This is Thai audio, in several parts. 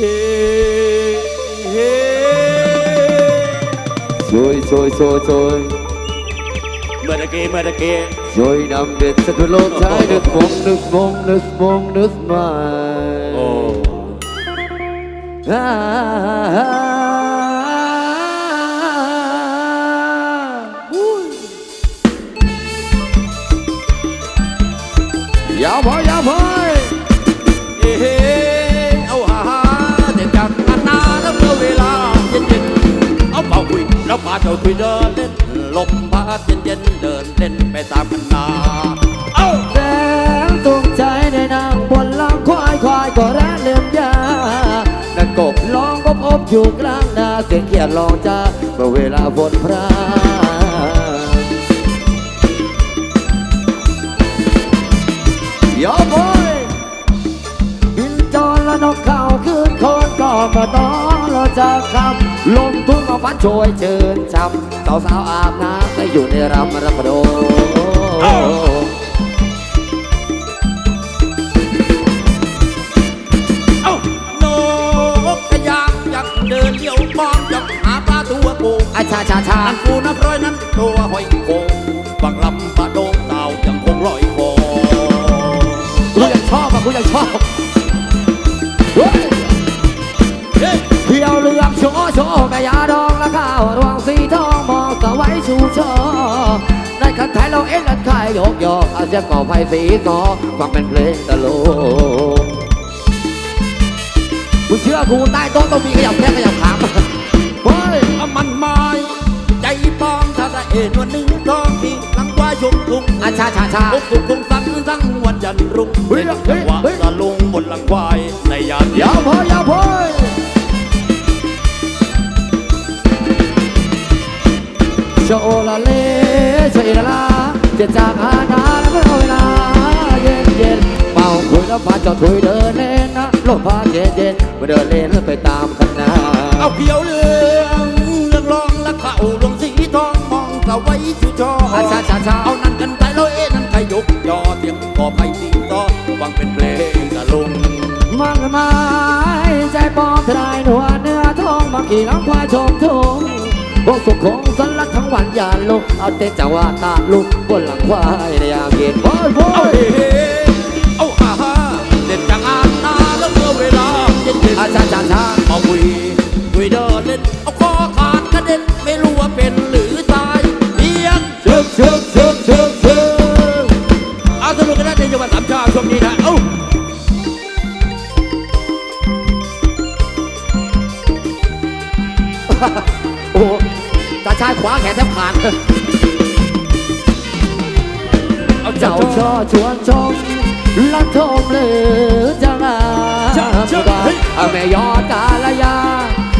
เฮ้เฮ้ Rồi rồi rồi rồi เมื่อตะกี้เมื่อตะกี้ Rồi nằm biệt sẽ cứ lộn trái Nước mông nước mông nước mông nước mài โอ้ À, à, แล้วพาเจ้าคุยเดินเล่นลมพัดเย็นๆเดินเล่นไปตามคันนาเอ้าแสงตรงใจในนางบนลังควายควายก็แร้เลื่อมยานักกบร้องกบอบอยู่กลางนาเสียงเขียดลองจ้าเมื่อเวลาฝนพรายอมบอยบินจรและนกเขาขึ้นคนก็มาต้อนเราจะคำ ลมทุ่งเอาพัดโชยเชิญช้ำสาวสาวอาบน้ำก็อยู่ในรำรับโดเอ้านกกระยางยังเดินเลี้ยวมองจับหาปลาตัวปูอชาชาชาอันปูนับร้อยนั้นตัวหอยโคงบังลำปลาโดงเต่ายังคงลอยคอกูยังชอบอะกูยังชอบ เฮ้ยเที่ยวเรืองโชว์โชว์แม่ยาดองและข้าวรวงสีทองมองสวัยชูชอในคันไทยเราเอ็นลันไทยยกยออาเซียนก่อไฟสีกอฟังเป็นเพลงตลกกูเชื่อกูใต้โต๊ะต้องมีขยับแค่ขยับขามเฮ้ยเอามันม้ใจปองถ้าได้เอ็นวันหนึ่งท้องที่หลังว่าชมทุ่งอาชาชาชาอุกสุกคงสันสังวันยันรุ่งเฮ้ยเป็นเฮ้จัยงหวะตะลุงบนหลังควา เจ้าถุยเดินเล่นนะลมพาเย็นเย็นๆมาเดินเล่นแล้วไปตามคณะเอาเขียวเหลืองเรื่องรองและข้าวลงสีทองมองสวัยชูชออาชาชาชาเอานั่นกันไปแล้วเอ๊ะนั่นใครยกยอเสียงก่อไผ่สิงต่อฟังเป็นเพลงตะลุงมันไม้ใจปลอมทลายหนวดเนื้อทองบางขี่น้องควายชมทุ่งพวกสุขของสันลักทั้งวันอย่าลุกเอาเต้นจังหวะตาลุกบนหลังควายในยามเย็นโอ้ยโอ้เอาย ชาชาชาเอาคุยคุยเดินเล่นเอาคอขาดกระเด็นไม่รู้ว่าเป็นหรือตายเพียงเชิบเชิบเชิบเชิบเชิบเอาสนุกกันได้ในจังหวัดสามชาช่วงนี้นะเอ้าโอ้ตาชายขวาแขนแทบขาดเอาเจ้าช่อชวนชมลัดทมหรือจังอา อาแม่ยอดกาลยา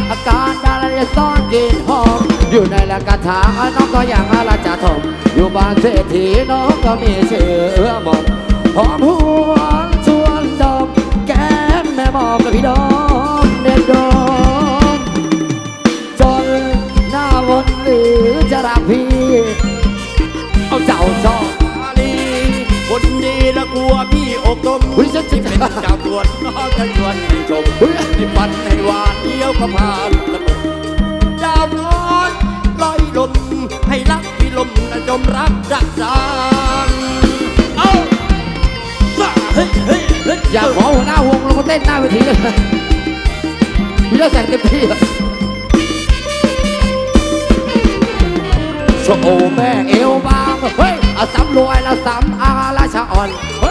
อาการดาลยาซ่อนกลินหอมอยู่ในละกระถางน้องก็อย่างอาราจะทมอยู่บ้านเศรษฐีน้องก็มีชื่อหมดหอมหวชวนดมแก้มแม่บอกกับพี่ดอกเด็ดดอก วจน้องจะชวนให้ชมอุ๊ยให้ปันให้หวานเดียวก็ผ่านกระตุกดาวน้อยลอยลมให้รักพี่ลมและจมรักดักจานเอาซ่าเฮ้ยเฮ้ยเฮ้ยอยากขอหัวหน้าวงลงมาเต้นหน้าเวทีเลยพี่จะแสงเต็มที่อะโชว์แม่เอวบางเฮ้ยเอาสำรวยแล้วสำอาราชาอ่อนเฮ้ย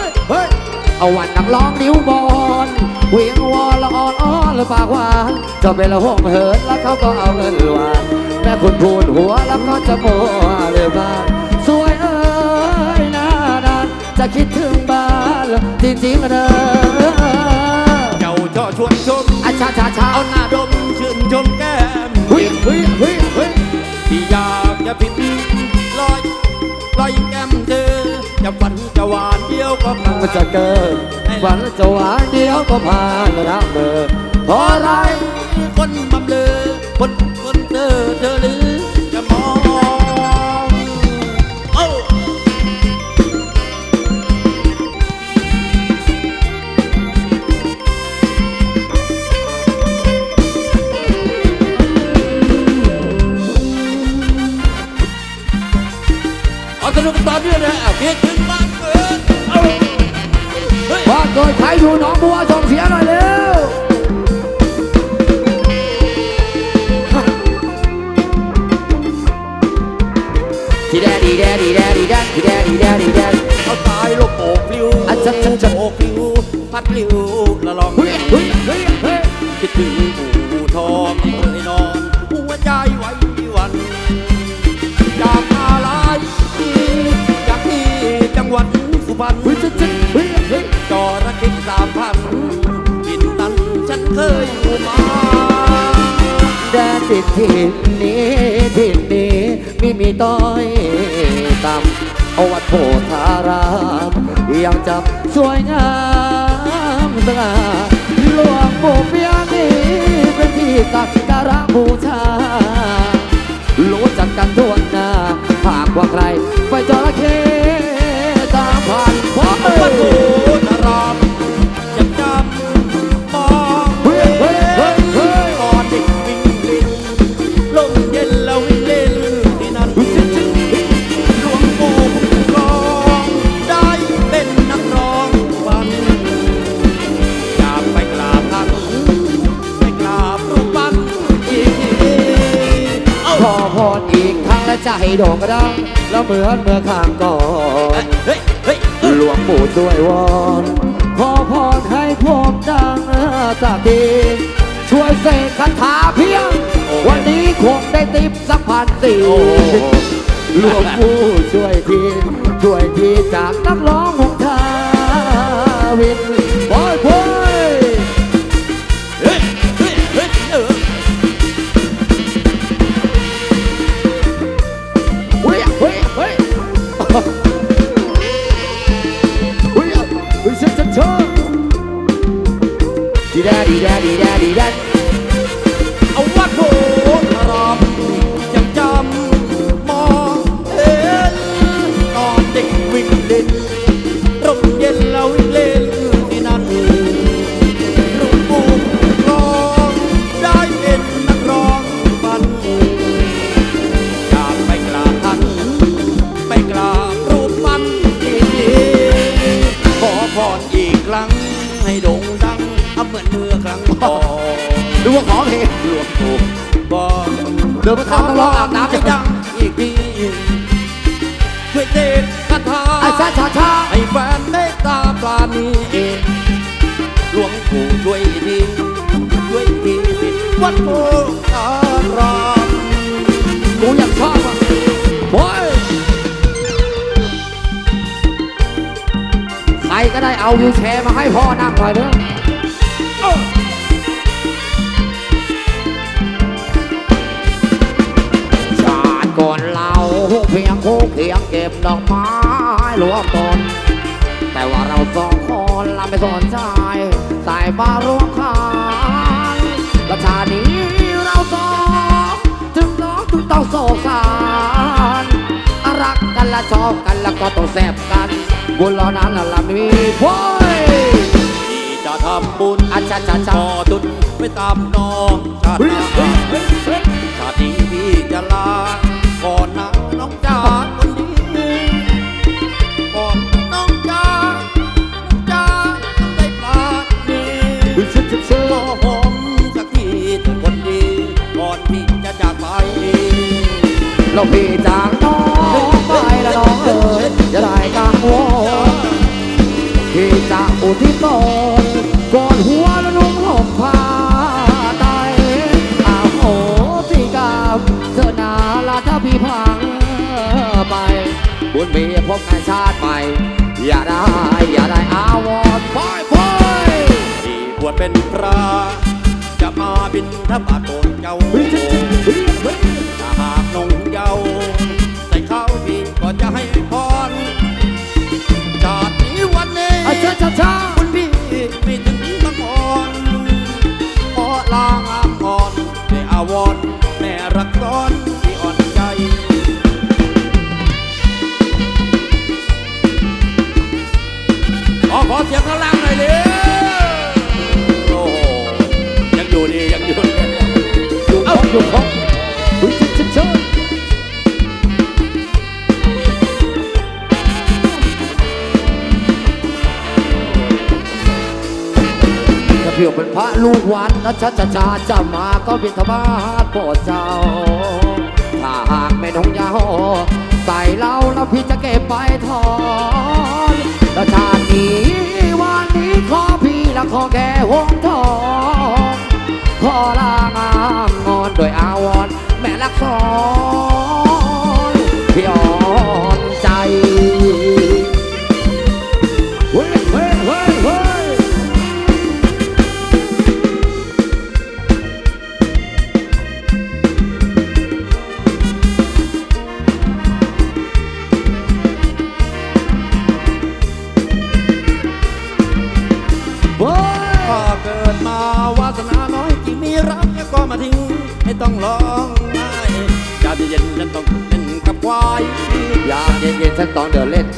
เฮ้ยเอาวันนักร้องนิ้วบอลเวียงวอละอ่อนอ้อนปากหวานจะเป็นละห้องเหินแล้วเขาก็เอาเงินหวานแม่คุณพูดหัวแล้วก็จะโมัวเลยบ้านสวยเอ้ยหน้าด้านจะคิดถึงบ้านจริงๆนะเด้อ เจ้าเจาะชวนชม อาชาชาชาเอาหน้าดมชื่นชมแก้มเฮ้ยเฮ้ยเฮ้ยเฮ้ย ที่อยากจะพิมลอยลอยแก้มเธอ จะฝันจะหวานเดียวก็ผ่านมันจะเกิดฝันจะหวานเดียวก็ผ่านระเบอร์เพราะอะไรคนบำเลอคน เดือนเลยเอาเพียงถึงบ้านเกิดเอาบ้านเกิดใครอยู่หนองบัวส่งเสียหน่อยเร็วทีแดดีแดดีแดดีแดทีแดดีแดดีแดเขาตายลูกโป่งปลิวอะจัดจัดจัดโป่งปลิวพัดปลิวละลองเฮ้ยเฮ้ยเฮ้ยคิดถึงอู่ทอง แดนติดถิ่นนี้ถิ่นนี้มีมีต้อยต่ำเอาวัดโพธารามยังจำสวยงามสง่าหลวงปู่เปียนี้เป็นที่สักการะบูชารู้จักกันทั่วหน้าหากว่าใคร ไปจระเข้ตามผ่านเพราะวัดโพเอ้ย โด่งกระดังแล้วเหมือนเมื่อข้างก่อนเฮ้ยเฮ้ยหลวงปู่ช่วยวอนขอพรให้ผมดังสักทีช่วยเสกคาถาเพียง วันนี้คงได้ติปสักพันสี่หลวงปู่ช่วยทีช่วยทีจากนักร้องของ ดีแดดีแดดีแดูว่าของเพลงหลวงปู่บอกเดินมาถามต้องรออาบน้ำให้ยังดังอีกทีช่วยเทศคาถาไอ้ชาชาชาให้แฟนเมตตาปราณีเองหลวงปู่ช่วยทีช่วยทีวัดโพธารามกูอยากชอบอะโอ้ยใครก็ได้เอาวิวแชร์มาให้พ่อนั่งหน่อยเถอะ เคียงเก็บดอกไม้รวมตน แต่ว่าเราสองคนเราไม่สนใจสายมารวมขานและชาตินี้เราสองถึงร้องถึงต้องโศกสารรักกันและชอบกันแล้วก็ต้องแสบกัน บุญเหล่านั้นน่ะละมีโว้ยที่จะทำบุญอาชาชาชาต่อทุนไม่ตามน้องชาติเฮ้ยหน้าเฮ้ยเฮ้ยเฮ้ยชาตินี้พี่จะลา เราพี่จากน้องไปแล้วน้องเอ๋ยจะได้กังวลพี่จะอุทิศตนก่อนหัวและนุ่งห่มผ้าไตรอาโหสิกรรมเธอนาลาถ้าพี่พังไป บุญมีพบกันชาติใหม่ อย่าได้อย่าได้อาวรณ์ปล่อยปล่อยที่บวชเป็นพระจะมาบินทบาทโกนเจ้า สียงข้างล่างหน่อยเร็วโอ้โยังอยู่ดียังอยู่ดีอยู่เอ้าอยู่ครบอุ้ยจิ๊บจิ๊บจิ๊บเพียวเป็นพระลูกวัดนะชะชาชาจะมาก็บิณฑบาตโปรดเจ้า ถ้าหากไม่น้องยาใส่เหล้าแล้วพี่จะเก็บไปทอ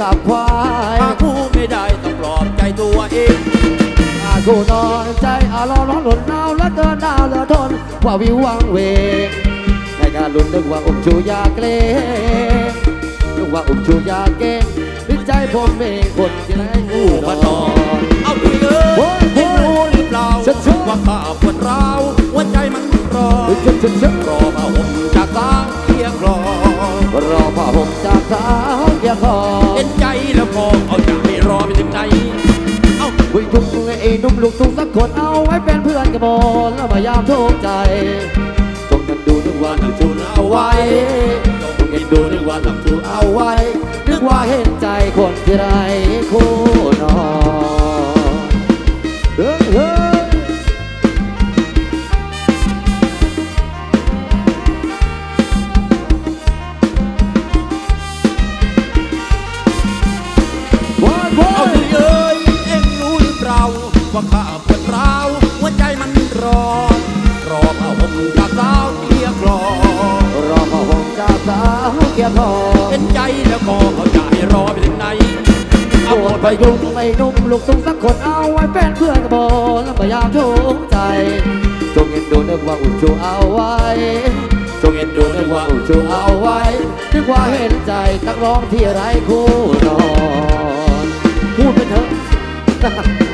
สับควายถ้าคู่ไม่ได้ต้องปลอบใจตัวเองอากูนอนใจอารมณ์ร้อนหล่นหนาวและเดินหน้าวเหลือทนว่าวิววังเวงในการลุ้นนึกว่าอุ้มชูยาเกรงนึกว่าอุ้มชูยาเก่งนึกใจผมเองคนที่ไหนอู้ผู้มานอนเอาไปเลยโอ้ยให้รู้หรือเปล่าชัดๆว่าข้าปวดร้าวหัวใจมันรอเฮ้ยเจ็บเจ็บเจ็บรอผ้าห่มจากสางเพียงรอรอผ้าห่มจากสาวเกียงรอ นใจแล้วพอเอาใจรอไปถึงไหนเอ้าวิ่งทุกไอ้นุ่มลูกทุ่งสักคนเอาไว้เป็นเพื่อนกับบอลแล้วมายามทุกข์ใจจงกันดูนึกว่าทำชูนเอาไว้จงกันดูนึกว่าทำชูนเอาไว้นึกว่าเห็นใจคนที่ไรคู่ เกียร์คอเห็นใจแล้วก็เอาใจรอไปถึงไหนเอาหมดไปยุงไม่นุ่มลูกทุ่งสักคนเอาไว้เป็นเพื่อนกับโมแล้วมายามทุกใจจงเห็นดูนึกว่าอุ่นชูเอาไว้จงเห็นดูนึกว่าอุ่นชูเอาไว้นึกว่าเห็นใจนักร้องที่ไร้คู่นอนพูดไปเถอะ